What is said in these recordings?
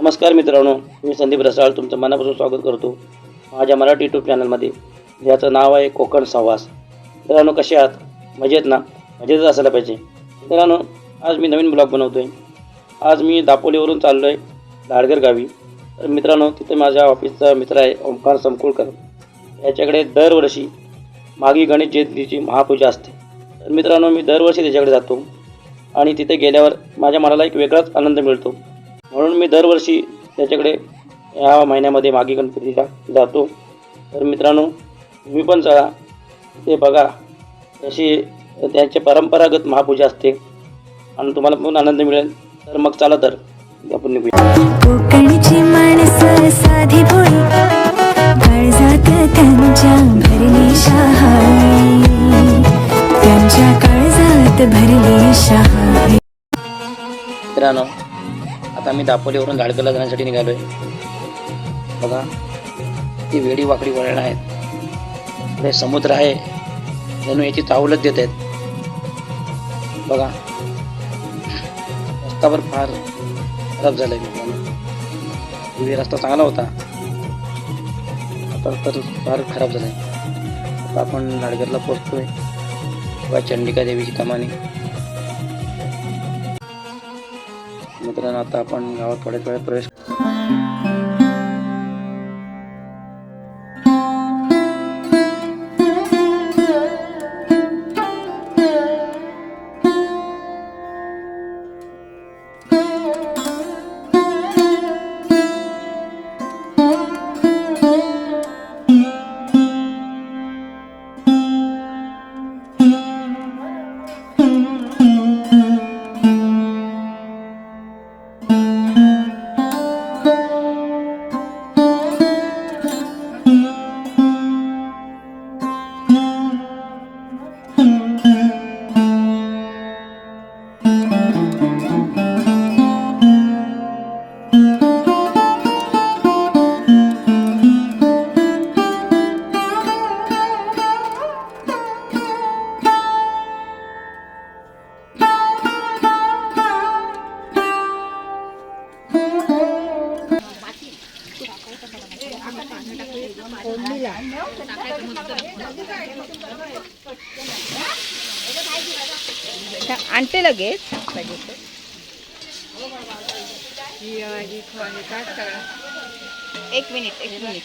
नमस्कार मित्रांनो मी संदीप रसाळ तुमचं मनापासून स्वागत करतो माझ्या मराठी यूट्यूब चॅनलमध्ये ज्याचं नाव आहे कोकण सहवास. मित्रांनो कसे आहात? मजेत ना? मजेतच असायला पाहिजे. मित्रांनो आज मी नवीन ब्लॉग बनवतो आहे आज मी दापोलीवरून चाललो आहे लाडगर गावी. तर मित्रांनो तिथे माझ्या ऑफिसचा मित्र आहे ओंकार संकुळकर याच्याकडे दरवर्षी मागी गणेश जयंतीची महापूजा असते. तर मित्रांनो मी दरवर्षी त्याच्याकडे जातो आणि तिथे गेल्यावर माझ्या मनाला एक वेगळाच आनंद मिळतो. म्हणून मी दरवर्षी त्याच्याकडे या महिन्यामध्ये मागी गणपतीला जातो. तर मित्रांनो तुम्ही पण चला. ते बघा तशी त्यांची परंपरागत महापूजा असते. आणि तुम्हाला पण आनंद मिळेल. तर मग चला तर आपण मित्रांनो आता मी दापोलीवरून लाडकला जाण्यासाठी निघालो आहे बघा ती वेडी वाकडी वळण आहेत. पुढे समुद्र आहे. जणू याची चावलच देत आहेत. बघा. रस्त्यावर फार खराब झाला आहे मित्रांनो रस्ता चांगला होता. आता तर फार खराब झाला आहे आता आपण नाडगरला पोचतोय बघा चंडिका देवीची कमानी. मित्रांनो आता आपण गावात थोड्या वेळात प्रवेश आणते लगेच. एक मिनिट एक मिनिट.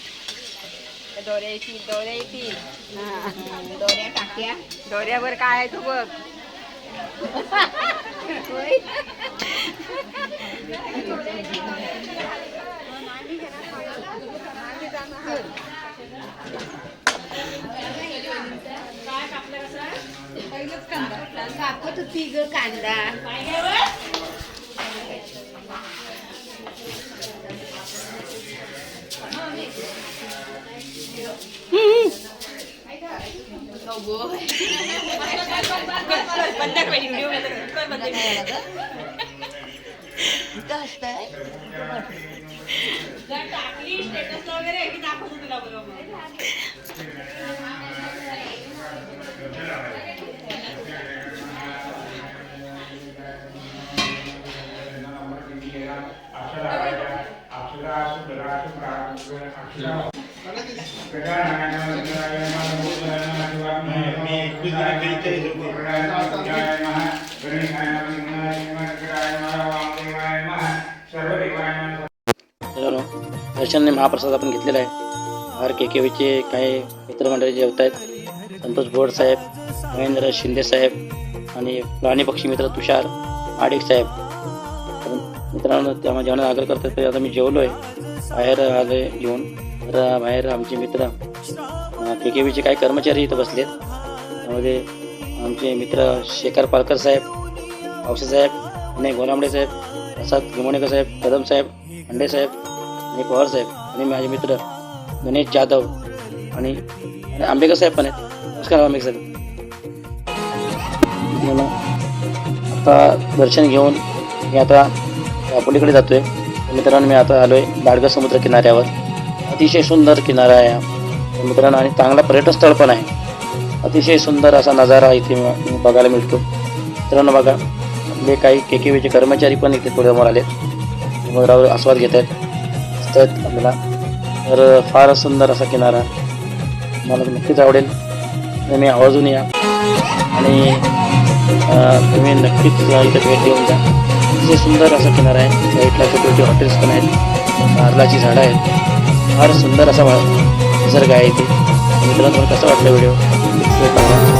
दोऱ्या येतील दोऱ्या येतील दोऱ्या टाक्या. दोऱ्यावर काय आहे तू बघ. कापत होती ग कांदा. सर्व दर्शनने महाप्रसाद आपण घेतलेला आहे. आर के केवीचे काही मित्रमंडळी जेवत आहेत संतोष बोड साहेब महेंद्र शिंदे साहेब आणि प्राणी पक्षी मित्र तुषार आडिक साहेब. मित्रांनो त्यामुळे जेवणाला आग्रह करतात आता मी जेवलो आहे बाहेर आले आहे जेवून तर बाहेर आमचे मित्र. के के वीचे काही कर्मचारी इथं बसलेत. त्यामध्ये आमचे मित्र शेखर पालकर साहेब औषध साहेब आणि गोलांबडे साहेब प्रसाद गिमोणेकर साहेब कदम साहेब अंडे साहेब आणि पवार साहेब आणि माझे मित्र गणेश जाधव आणि आंबेकर साहेब पण आहेत. नमस्कार आंबेकर साहेब. आता दर्शन घेऊन मी आता दापोलीकडे जातोय. आहे मित्रांनो मी आता आलोय दाडगा समुद्र किनाऱ्यावर. अतिशय सुंदर किनारा आहे मित्रांनो आणि चांगला पर्यटन स्थळ पण आहे. अतिशय सुंदर असा नजारा इथे बघायला मिळतो. मित्रांनो बघा आपले काही के के व्हीचे कर्मचारी पण इथे थोडे समोर आले. समुद्रावर आस्वाद घेत आहेत. दिसतायत आपल्याला. तर फारच सुंदर असा किनारा. मला नक्कीच आवडेल. तुम्ही आवाजून या. आणि तुम्ही नक्कीच इथे भेट देऊन जा. अतिशय सुंदर असा किनारा आहे. साईडला छोटे छोटे हॉटेल्स पण आहेत. नारळाची झाडं आहेत. फार सुंदर असा निसर्ग आहे इथे. मित्रांनो तुम्हाला कसा वाटला व्हिडिओ?